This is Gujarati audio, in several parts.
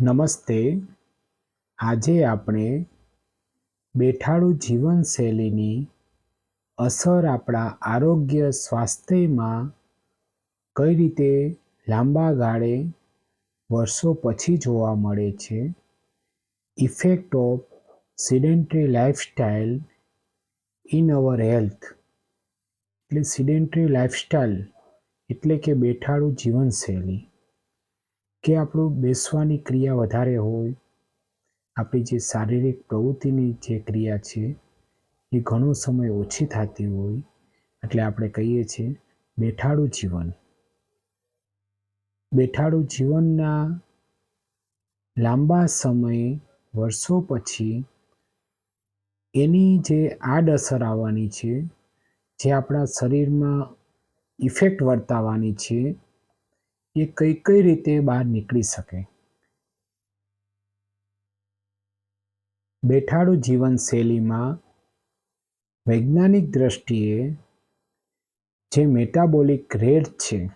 નમસ્તે. આજે આપણે બેઠાડું જીવનશૈલીની અસર આપણા આરોગ્ય સ્વાસ્થ્યમાં કઈ રીતે લાંબા ગાળે વર્ષો પછી જોવા મળે છે. Effect of sedentary lifestyle in our health એટલે સિડેન્ટરી લાઈફસ્ટાઈલ એટલે કે બેઠાડું જીવનશૈલી. કે આપણું બેસવાની ક્રિયા વધારે હોય, આપણી જે શારીરિક પ્રવૃત્તિની જે ક્રિયા છે, એ ઘણો સમય ઓછી થતી હોય, એટલે આપણે કહીએ છીએ બેઠાડું જીવન. બેઠાડું જીવનના લાંબા સમય, વર્ષો પછી એની જે આડઅસર આવવાની છે, જે આપણા શરીરમાં ઇફેક્ટ વર્તાવાની છે એ કઈ કઈ રીતે બહાર નીકળી શકે? બેઠાડું જીવનશૈલીમાં વૈજ્ઞાનિક દ્રષ્ટિએ જે મેટાબોલિક રેટ છે,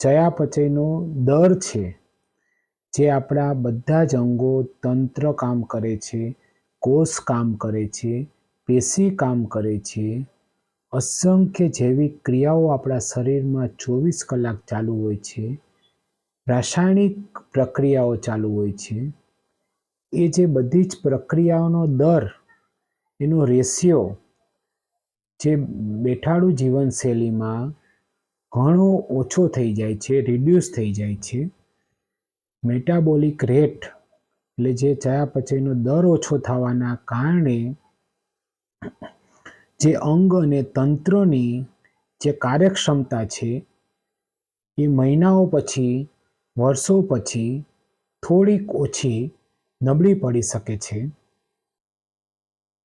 ચયાપચયનો દર છે, જે આપણા બધા જ અંગો તંત્ર કામ કરે છે, કોષ કામ કરે છે, પેશી કામ કરે છે અસંખ્ય જૈવિક ક્રિયાઓ આપણા શરીરમાં ચોવીસ કલાક ચાલુ હોય છે. રાસાયણિક પ્રક્રિયાઓ ચાલુ હોય છે. એ જે બધી જ પ્રક્રિયાઓનો દર, એનો રેશિયો જે બેઠાડું જીવનશૈલીમાં ઘણો ઓછો થઈ જાય છે રિડ્યુસ થઈ જાય છે. મેટાબોલિક રેટ એટલે જે ચયાપચયનો દર ઓછો થવાના કારણે જે અંગ અને તંત્રની જે કાર્યક્ષમતા છે, એ મહિનાઓ પછી, વર્ષો પછી થોડીક ઓછી નબળી પડી શકે છે.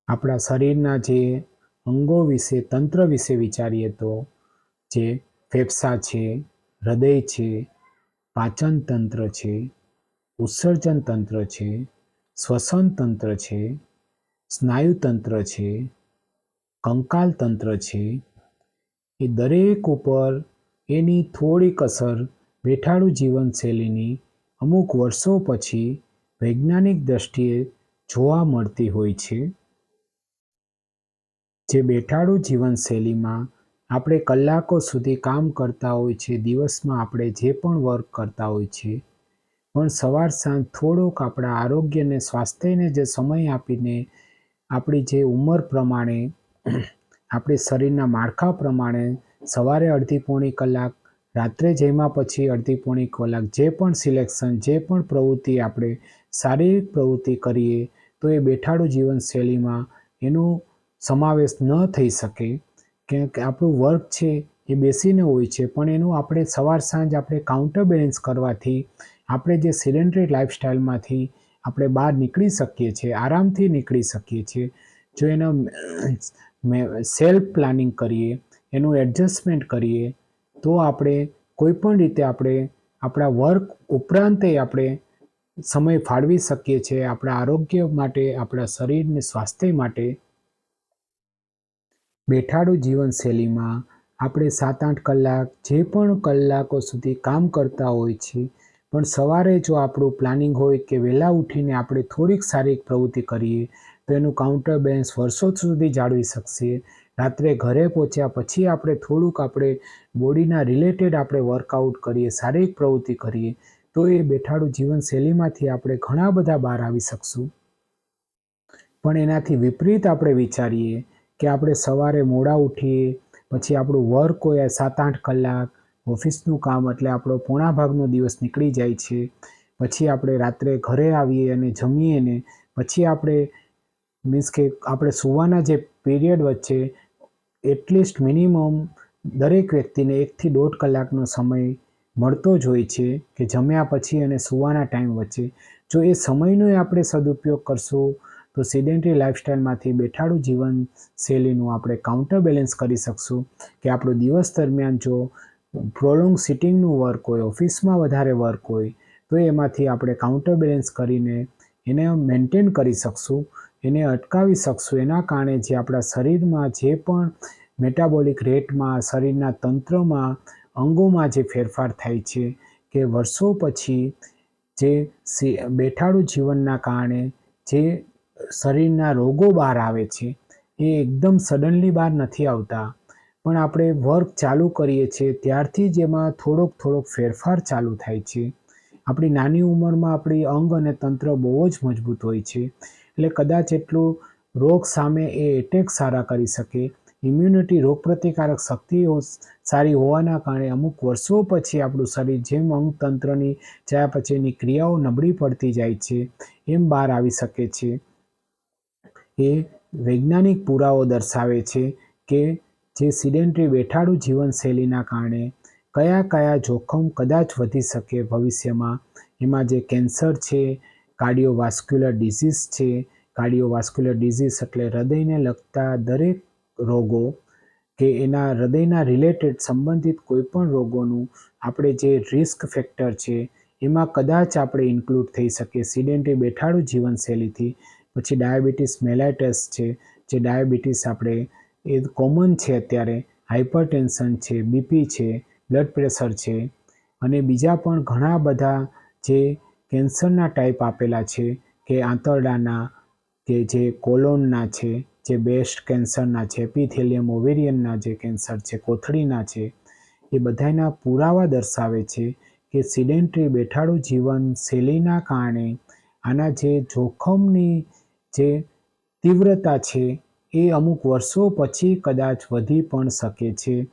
આપણા શરીરના જે અંગો વિશે, તંત્ર વિશે વિચારીએ તો, જે ફેફસા છે, હૃદય છે, પાચન તંત્ર છે, ઉત્સર્જન તંત્ર છે, શ્વસન તંત્ર છે, સ્નાયુ તંત્ર છે કંકાલ તંત્ર છે એ દરેક ઉપર એની થોડીક અસર બેઠાડું જીવનશૈલીની અમુક વર્ષો પછી વૈજ્ઞાનિક દ્રષ્ટિએ જોવા મળતી હોય છે. જે બેઠાડું જીવનશૈલીમાં આપણે કલાકો સુધી કામ કરતા હોય છે, દિવસમાં આપણે જે પણ વર્ક કરતા હોય છે, પણ સવાર સાંજ થોડોક આપણા આરોગ્યને, સ્વાસ્થ્યને જે સમય આપીને આપણી જે ઉંમર પ્રમાણે આપણી શરીરના માળખા પ્રમાણે સવારે અડધી પોણી કલાક, રાત્રે જમ્યા પછી અડધી પોણી કલાક જે પણ સિલેક્શન, જે પણ પ્રવૃત્તિ આપણે શારીરિક પ્રવૃત્તિ કરીએ, તો એ બેઠાડું જીવનશૈલીમાં એનો સમાવેશ ન થઈ શકે. કેમ કે આપણું વર્ક છે એ બેસીને હોય છે, પણ એનું આપણે સવાર સાંજ આપણે કાઉન્ટર બેલેન્સ કરવાથી આપણે જે સિડેન્ટરી લાઇફસ્ટાઈલમાંથી આપણે બહાર નીકળી શકીએ છીએ, આરામથી નીકળી શકીએ છીએ. જો એનો સેલ્ફ પ્લાનિંગ કરીએ, એનું એડજસ્ટમેન્ટ કરીએ, તો આપણે કોઈ પણ રીતે આપણે આપણા વર્ક ઉપરાંતે આપણે સમય ફાળવી શકીએ છીએ આપણા આરોગ્ય માટે, આપણા શરીરને સ્વાસ્થ્ય માટે. બેઠાડું જીવનશૈલીમાં આપણે સાત આઠ કલાક જે પણ કલાકો સુધી કામ કરતા હોય છે પણ સવારે જો આપણું પ્લાનિંગ હોય કે વહેલા ઉઠીને આપણે થોડીક શારીરિક પ્રવૃત્તિ કરીએ, તો એનું કાઉન્ટર બેલેન્સ વર્ષો સુધી જાળવી શકશે. રાત્રે ઘરે પહોંચ્યા પછી આપણે થોડુંક આપણે બોડીના રિલેટેડ આપણે વર્કઆઉટ કરીએ, શારીરિક પ્રવૃત્તિ કરીએ, તો એ બેઠાડું જીવનશૈલીમાંથી આપણે ઘણા બધા બહાર આવી શકશું. પણ એનાથી વિપરીત આપણે વિચારીએ કે આપણે સવારે મોડા ઉઠીએ, પછી આપણું વર્ક હોય સાત આઠ કલાક ઓફિસનું કામ એટલે આપણો પોણા ભાગનો દિવસ નીકળી જાય છે. પછી આપણે રાત્રે ઘરે આવીએ અને જમીએ ને પછી આપણે મીન્સ કે આપણે સુવાના જે પીરિયડ વચ્ચે એટલીસ્ટ મિનિમમ દરેક વ્યક્તિને એકથી દોઢ કલાકનો સમય મળતો જ હોય છે કે જમ્યા પછી અને સુવાના ટાઈમ વચ્ચે. જો એ સમયનો આપણે સદુપયોગ કરશું, તો સિડેન્ટરી લાઇફસ્ટાઈલમાંથી બેઠાડું જીવન શૈલીનું આપણે કાઉન્ટર બેલેન્સ કરી શકશું કે આપણો દિવસ દરમિયાન જો પ્રોલોંગ સિટિંગનું વર્ક હોય ઓફિસમાં વધારે વર્ક હોય, તો એમાંથી આપણે કાઉન્ટર બેલેન્સ કરીને એને મેન્ટેન કરી શકશું, એને અટકાવી શકશું. એના કારણે જે આપણા શરીરમાં જે પણ મેટાબોલિક રેટમાં શરીરના તંત્રમાં, અંગોમાં જે ફેરફાર થાય છે કે વર્ષો પછી જે બેઠાડું જીવનના કારણે જે શરીરના રોગો બહાર આવે છે, એ એકદમ સડનલી બહાર નથી આવતા. પણ આપણે વર્ક ચાલુ કરીએ છીએ, ત્યારથી જ એમાં થોડોક થોડોક ફેરફાર ચાલુ થાય છે. આપણી નાની ઉંમરમાં આપણી અંગ અને તંત્ર બહુ જ મજબૂત હોય છે. એટલે કદાચ એટલું રોગ સામે એ એટેક સારા કરી શકે. ઇમ્યુનિટી રોગપ્રતિકારક શક્તિઓ સારી હોવાના કારણે અમુક વર્ષો પછી આપણું શરીર જેમ અંગ તંત્રની ચયા પછીની ક્રિયાઓ નબળી પડતી જાય છે, એમ બહાર આવી શકે છે. એ વૈજ્ઞાનિક પુરાવો દર્શાવે છે કે જે સિડેન્ટરી બેઠાડું જીવનશૈલીના કારણે કયા કયા જોખમ કદાચ વધી શકે ભવિષ્યમાં? એમાં જે કેન્સર છે, કાર્ડિયોવાસ્ક્યુલર ડિઝીઝ છે, કાર્ડિયોવાસ્ક્યુલર ડિઝીઝ એટલે હૃદયને લગતા દરેક રોગો કે એના હૃદયના રિલેટેડ સંબંધિત કોઈપણ રોગોનું આપણે જે રિસ્ક ફેક્ટર છે, એમાં કદાચ આપણે ઇન્ક્લુડ થઈ શકીએ. સિડેન્ટરી બેઠાડું જીવનશૈલીથી. પછી ડાયાબિટીસ મેલાઇટસ છે, જે ડાયાબિટીસ આપણે એ કોમન છે અત્યારે. હાઇપરટેન્શન છે બીપી છે બ્લડ પ્રેશર છે અને બીજા પણ ઘણા બધા જે કેન્સરના ટાઈપ આપેલા છે કે આંતરડાના, કે જે કોલોનના છે, જે બેસ્ટ કેન્સરના છે એપિથેલિયમ ઓવેરિયનના જે કેન્સર છે, કોથળીના છે, એ બધાના પુરાવા દર્શાવે છે કે સિડેન્ટરી બેઠાડું જીવન શૈલીના કારણે આના જે જોખમની જે તીવ્રતા છે એ અમુક વર્ષો પછી કદાચ વધી પણ શકે છે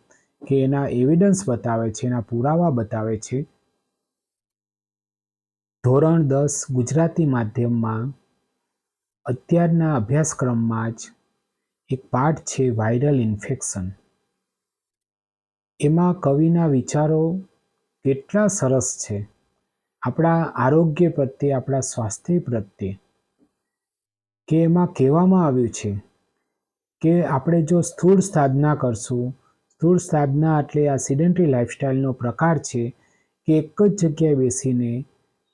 કે એના એવિડન્સ બતાવે છે, એના પુરાવા બતાવે છે. ધોરણ દસ ગુજરાતી માધ્યમમાં અત્યારના અભ્યાસક્રમમાં જ એક પાઠ છે વાયરલ ઇન્ફેક્શન એમાં કવિના વિચારો કેટલા સરસ છે. આપણા આરોગ્ય પ્રત્યે, આપણા સ્વાસ્થ્ય પ્રત્યે કે એમાં કહેવામાં આવ્યું છે કે આપણે જો સ્થૂળ સાધના કરશું, સ્થૂળ સાધના એટલે આ સિડેન્ટરી લાઈફસ્ટાઈલનો પ્રકાર છે કે એક જ જગ્યાએ બેસીને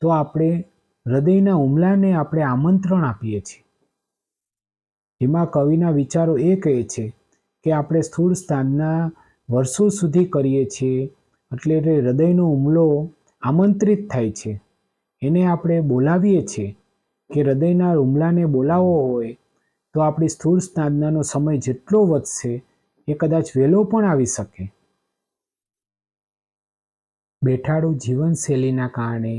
તો આપણે હૃદયના હુમલાને આપણે આમંત્રણ આપીએ છીએ. એમાં કવિના વિચારો એ કહે છે કે આપણે સ્થૂળ સાધના વર્ષો સુધી કરીએ છીએ એટલે હૃદયનો હુમલો આમંત્રિત થાય છે. એને આપણે બોલાવીએ છીએ કે હૃદયના હુમલાને બોલાવવો હોય તો આપણી સ્થૂળ સાધનાનો સમય જેટલો વધશે, એ કદાચ વહેલો પણ આવી શકે. બેઠાડું જીવનશૈલીના કારણે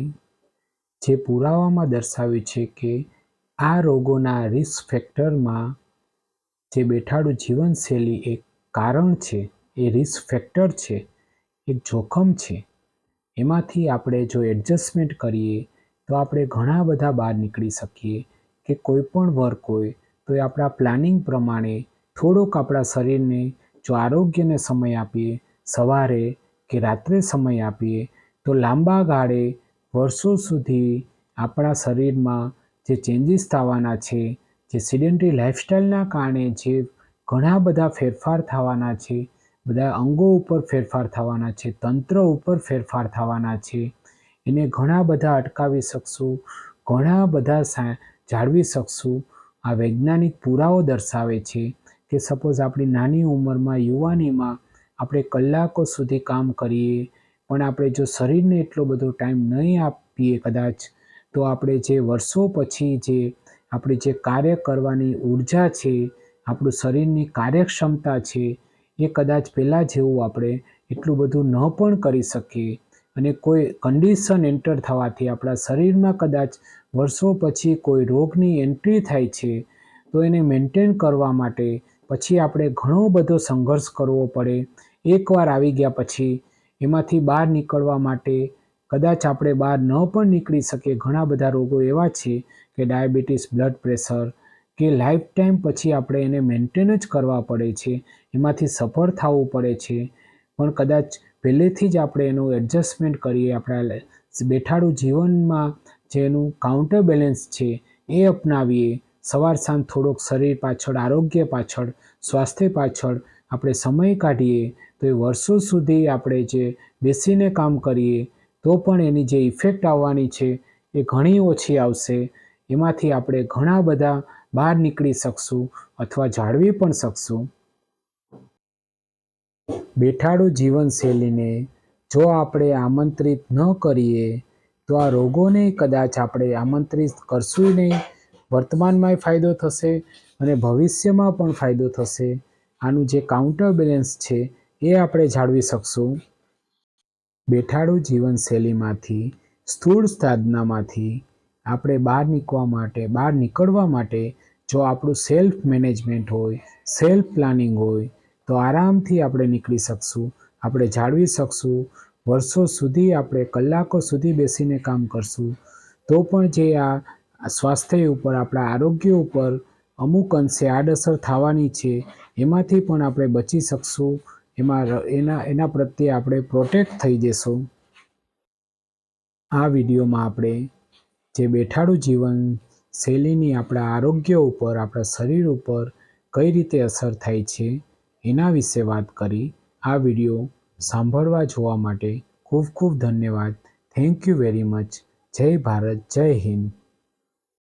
જે પુરાવામાં દર્શાવ્યું છે કે આ રોગોના રિસ્ક ફેક્ટરમાં જે બેઠાડું જીવનશૈલી એક કારણ છે, એ રિસ્ક ફેક્ટર છે, એક જોખમ છે, એમાંથી આપણે જો એડજસ્ટમેન્ટ કરીએ, તો આપણે ઘણા બધા બહાર નીકળી શકીએ કે કોઈ પણ વર્ક હોય તો એ આપણા પ્લાનિંગ પ્રમાણે થોડોક આપણા શરીરને જો આરોગ્યને સમય આપીએ, સવારે કે રાત્રે સમય આપીએ, તો લાંબા ગાળે વર્ષો સુધી આપણા શરીરમાં જે ચેન્જીસ થવાના છે, જે સિડેન્ટરી લાઈફસ્ટાઈલના કારણે જે ઘણા બધા ફેરફાર થવાના છે, બધા અંગો ઉપર ફેરફાર થવાના છે, તંત્ર ઉપર ફેરફાર થવાના છે, એને ઘણા બધા અટકાવી શકશું, ઘણા બધા જાળવી શકશું આ વૈજ્ઞાનિક પુરાવો દર્શાવે છે કે સપોઝ આપણી નાની ઉંમરમાં યુવાનીમાં આપણે કલાકો સુધી કામ કરીએ, પણ આપણે જો શરીરને એટલો બધો ટાઈમ નહીં આપીએ કદાચ, તો આપણે જે વર્ષો પછી જે આપણી જે કાર્ય કરવાની ઊર્જા છે, આપણું શરીરની કાર્યક્ષમતા છે, એ કદાચ પહેલાં જેવું આપણે એટલું બધું ન પણ કરી શકીએ. અને કોઈ કન્ડિશન એન્ટર થવાથી આપણા શરીરમાં કદાચ વર્ષો પછી કોઈ રોગની એન્ટ્રી થાય છે, તો એને મેન્ટેન કરવા માટે પછી આપણે ઘણો બધો સંઘર્ષ કરવો પડે. એકવાર આવી ગયા પછી એમાંથી બહાર નીકળવા માટે કદાચ આપણે બહાર ન પણ નીકળી શકીએ. ઘણા બધા રોગો એવા છે કે ડાયાબિટીસ, બ્લડ પ્રેશર કે લાઈફ ટાઈમ પછી આપણે એને મેન્ટેન જ કરવા પડે છે. એમાંથી સફળ થવું પડે છે. પણ કદાચ પહેલેથી જ આપણે એનું એડજસ્ટમેન્ટ કરીએ, આપણા બેઠાડું જીવનમાં જેનું કાઉન્ટર બેલેન્સ છે એ અપનાવીએ. સવાર સાંજ થોડોક શરીર પાછળ, આરોગ્ય પાછળ, સ્વાસ્થ્ય પાછળ આપણે સમય કાઢીએ, તો એ વર્ષો સુધી આપણે જે બેસીને કામ કરીએ, તો પણ એની જે ઇફેક્ટ આવવાની છે એ ઘણી ઓછી આવશે. એમાંથી આપણે ઘણા બધા બહાર નીકળી શકશું અથવા જાળવી પણ શકશું. બેઠાડું જીવનશૈલીને જો આપણે આમંત્રિત ન કરીએ તો આ રોગોને કદાચ આપણે આમંત્રિત કરશું નહીં. વર્તમાનમાંય ફાયદો થશે અને ભવિષ્યમાં પણ ફાયદો થશે. આનું જે કાઉન્ટર બેલેન્સ છે એ આપણે જાળવી શકશું. બેઠાડું જીવનશૈલીમાંથી, સ્થૂળ સાધનામાંથી, આપણે બહાર નીકળવા માટે, બહાર નીકળવા માટે જો આપણું સેલ્ફ મેનેજમેન્ટ હોય સેલ્ફ પ્લાનિંગ હોય, તો આરામથી આપણે નીકળી શકશું, આપણે જાળવી શકશું વર્ષો સુધી આપણે, કલાકો સુધી બેસીને કામ કરશું, તો પણ જે આ સ્વાસ્થ્ય ઉપર, આપણા આરોગ્ય ઉપર અમુક અંશે આડઅસર થવાની છે, એમાંથી પણ આપણે બચી શકશું, એમાં એના એના પ્રત્યે આપણે પ્રોટેક્ટ થઈ જશું આ વિડીયોમાં આપણે જે બેઠાડું જીવન શૈલીની આપણા આરોગ્ય ઉપર, આપણા શરીર ઉપર કઈ રીતે અસર થાય છે, એના વિશે વાત કરી. આ વીડિયો સાંભળવા જોવા માટે ખૂબ ખૂબ ધન્યવાદ. થેન્ક યુ વેરી મચ જય ભારત જય હિન્દ.